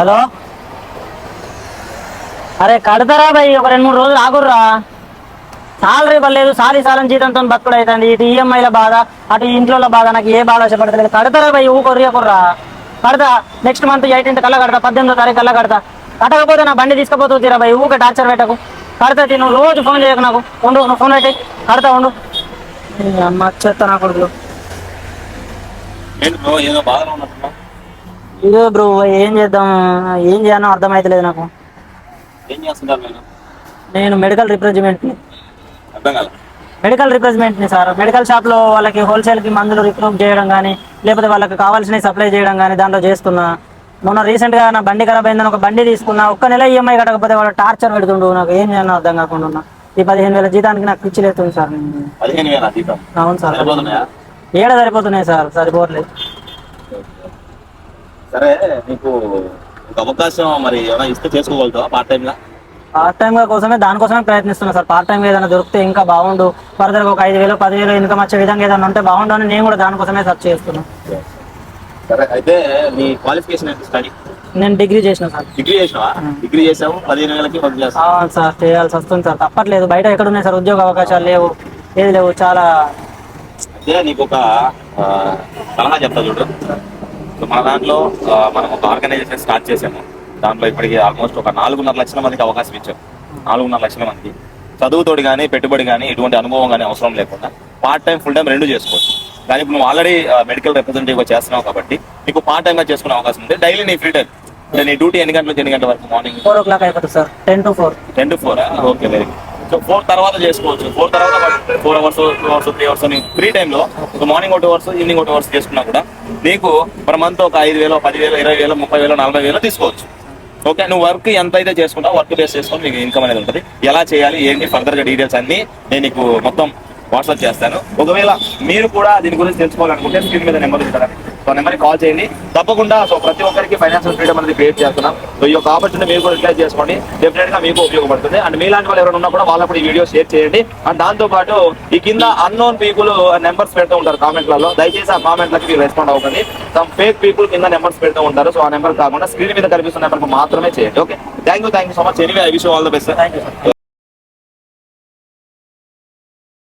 Hello? అరే కడతారా భయ్? ఒక రెండు మూడు రోజులు ఆగుర్రా. సాలరీ పర్లేదు సారీ సాలం జీతంతో బతుకుడు అవుతుంది. ఇటు ఈఎంఐల బాధ అటు ఇంట్లో బాధ నాకు ఏ బాధ చెప్పడలేదు కడతారా భయ్? ఊకొరియకుర్రా కడతా. నెక్స్ట్ మంత్ ఎయిటీన్త్ కల్లా కడతా పద్దెనిమిదో తారీఖు కల్లా కడతా. కట్టకపోతే నా బండి తీసుకుపోతూ తీరా భయ్? ఊకే టార్చర్ పెట్టకు. కడతా తిను. రోజు ఫోన్ చేయకు నాకు. ఉండు నువ్వు ఫోన్ పెట్టి కడతా ఉండు. అమ్మ చెత్త నా కొడుకు ఏదో బాధలో ఉన్నట్టున్నావు ఇదో బ్రో ఏం చేద్దాం? ఏం చేయాలో అర్థమైతలేదు నాకు. ఏం చేస్తుంటారు నేను నేను మెడికల్ రిప్రజెంటేటివ్ అర్థం కాదు మెడికల్ రిప్రజెంటేటివ్ని సార్. మెడికల్ షాప్లో వాళ్ళకి హోల్సేల్కి మందులు రిక్రూట్ చేయడం కానీ లేకపోతే వాళ్ళకి కావాల్సినవి సప్లై చేయడం కానీ దాంట్లో చేస్తున్నా. మొన్న రీసెంట్గా నా బండి ఖరాబ్ అయిందని ఒక బండి తీసుకున్నా. ఒక్క నెల ఈఎంఐ కట్టకపోతే వాడు టార్చర్ పెడుతుండు. నాకు ఏం చేయాలో అర్థం కాకుండా ఈ పదిహేను వేల జీతానికి నాకు పిచ్చి లేస్తుంది సార్. అవును సార్. ఏడ సరిపోతున్నాయి సార్? సరిపోవట్లేదు. సరే నీకు ఒక అవకాశం మరి ఏమైనా ఇస్తే చేసుకోగలుగుతావా పార్ట్ టైం గా పార్ట్ టైం గా కోసమే దానికోసమే ప్రయత్నిస్తున్నా సార్. పార్ట్ టైం ఏదైనా దొరికితే ఇంకా బాగుండు. ఫర్దర్ ఒక ఐదు వేలు పదివేలు ఇన్కమ్ వచ్చే విధంగా ఏదైనా ఉంటే బాగుండు అని నేను కూడా దానికోసమే సెర్చ్ చేస్తున్నా. సరే అయితే నీ క్వాలిఫికేషన్ ఏంటి స్టడీ నేను డిగ్రీ చేసిన సార్. డిగ్రీ చేసినావా? డిగ్రీ చేసావు పదిహేను వేలకి చేస్తావు. అవును సార్ చేయాల్సి వస్తుంది సార్. తప్పట్లేదు. బయట ఎక్కడ ఉన్నాయి సార్? ఉద్యోగ అవకాశాలు లేవు. ఏది లేవు? చాలా అయితే నీకు ఒక సలహా చెప్తా చూడు. సో మన దాంట్లో మనం ఒక ఆర్గనైజేషన్ స్టార్ట్ చేసాము దాంట్లో ఇప్పటికి ఆల్మోస్ట్ ఒక నాలుగున్నర లక్షల మందికి అవకాశం ఇచ్చాం. నాలుగున్నర లక్షల మందికి. చదువుతోటి కానీ పెట్టుబడి కానీ ఎటువంటి అనుభవం కానీ అవసరం లేకుండా పార్ట్ టైం ఫుల్ టైం రెండు చేసుకోవచ్చు. కానీ ఇప్పుడు నువ్వు ఆల్రెడీ మెడికల్ రిప్రజెంటేటివ్ చేస్తున్నావు కాబట్టి నీకు పార్ట్ టైం గా చేసుకునే అవకాశం ఉంది. డైలీ నీ ఫ్రీ టైం నీ డ్యూటీ ఎన్ని గంటల నుంచి ఎన్ని గంటల వరకు మార్నింగ్ ఫోర్ ఓ క్లాక్ అయిపోతుంది sir ten to four ten to four okay very good so four తర్వాత చేసుకోవచ్చు. ఫోర్ తర్వాత four hours two hours three hours అని ఫ్రీ టైంలో సో మార్నింగ్ ఒక అవర్స్ ఈవినింగ్ ఒక అవర్స్ చేసుకున్నా కూడా నీకు పర్ మంత్ ఒక ఐదు వేలు పదివేలు ఇరవై వేలు ముప్పై వేలు నలభై వేలు తీసుకోవచ్చు. ఓకే నువ్వు వర్క్ ఎంత అయితే చేసుకుంటావు వర్క్ బేస్ చేసుకొని నీకు ఇన్కమ్ అనేది ఉంటుంది. ఎలా చేయాలి ఏంటి ఫర్దర్గా డీటెయిల్స్ అన్ని నేను నీకు మొత్తం వాట్సాప్ చేస్తాను. ఒకవేళ మీరు కూడా దీని గురించి తెలుసుకోవాలనుకుంటే స్క్రీన్ మీద నెంబర్ ఉంటారని సో నెంబర్ కాల్ చేయండి. తప్పకుండా సో ప్రతి ఒక్కరికి ఫైనాన్షియల్ ఫ్రీడమ్ అనేది క్రియేట్ చేస్తున్నాం. సో ఈ యొక్క ఆపర్చునిటీ మీరు కూడా రిలైజ్ చేసుకోండి. డెఫినెట్గా మీకు ఉపయోగపడుతుంది. అండ్ మీలాంటి వాళ్ళు ఎవరైనా ఉన్నా కూడా వాళ్ళకు ఈ వీడియో షేర్ చేయండి. అండ్ దాంతోపాటు ఈ కింద అన్నోన్ పీపుల్ నెంబర్స్ పెడుతూ ఉంటారు కామెంట్లలో దయచేసి ఆ కామెంట్లకి మీరు రెస్పాండ్ అవ్వండి. సమ్ ఫేక్ పీపుల్ కింద నెంబర్స్ పెడుతూ ఉంటారు. సో ఆ నెంబర్ కాకుండా స్క్రీన్ మీద కనిపిస్తున్న నెంబర్ మాత్రమే చేయండి. Okay thank you thank you so much anyway I wish all the best thank you